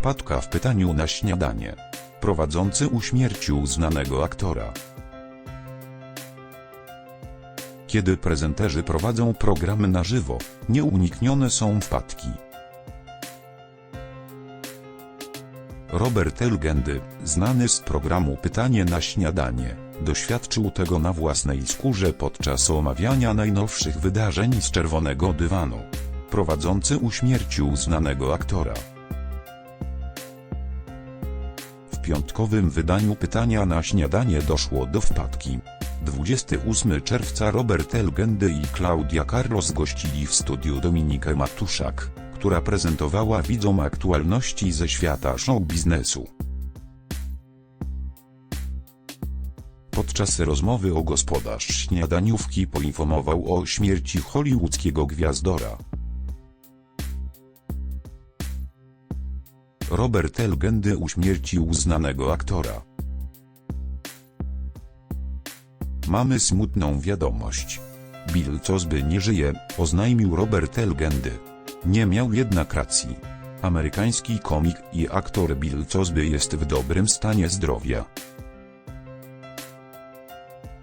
wpadka w pytaniu na śniadanie. Prowadzący uśmiercił znanego aktora. Kiedy prezenterzy prowadzą programy na żywo, nieuniknione są wpadki. Robert Elgendy, znany z programu Pytanie na śniadanie, doświadczył tego na własnej skórze podczas omawiania najnowszych wydarzeń z czerwonego dywanu. Prowadzący uśmiercił znanego aktora. Piątkowym wydaniu Pytania na śniadanie doszło do wpadki. 28 czerwca Robert Elgendy i Claudia Carlos gościli w studiu Dominikę Matuszak, która prezentowała widzom aktualności ze świata show biznesu. Podczas rozmowy o gospodarz śniadaniówki poinformował o śmierci hollywoodzkiego gwiazdora. Robert Elgendy uśmiercił znanego aktora. Mamy smutną wiadomość. Bill Cosby nie żyje, oznajmił Robert Elgendy. Nie miał jednak racji. Amerykański komik i aktor Bill Cosby jest w dobrym stanie zdrowia.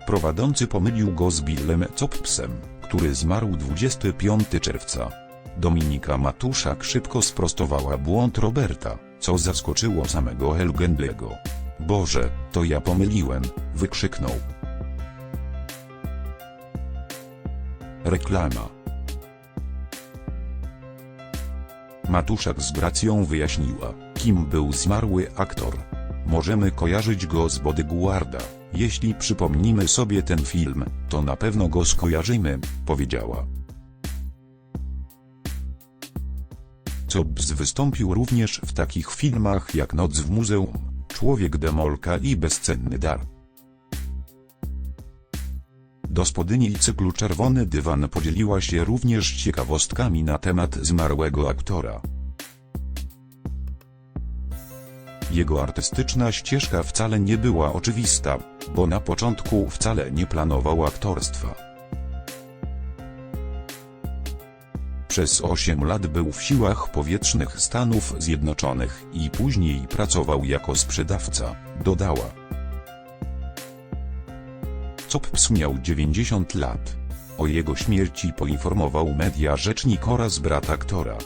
Prowadzący pomylił go z Billem Copsem, który zmarł 25 czerwca. Dominika Matuszak szybko sprostowała błąd Roberta, co zaskoczyło samego Elgendiego. Boże, to ja pomyliłem, wykrzyknął. Reklama. Matuszak z gracją wyjaśniła, kim był zmarły aktor. Możemy kojarzyć go z Bodyguarda. Jeśli przypomnimy sobie ten film, to na pewno go skojarzymy, powiedziała. Cobbs wystąpił również w takich filmach jak Noc w muzeum, Człowiek Demolka i Bezcenny dar. Gospodyni cyklu Czerwony Dywan podzieliła się również ciekawostkami na temat zmarłego aktora. Jego artystyczna ścieżka wcale nie była oczywista, bo na początku wcale nie planował aktorstwa. Przez 8 lat był w siłach powietrznych Stanów Zjednoczonych i później pracował jako sprzedawca, dodała. Cops miał 90 lat. O jego śmierci poinformował media rzecznik oraz brat aktora.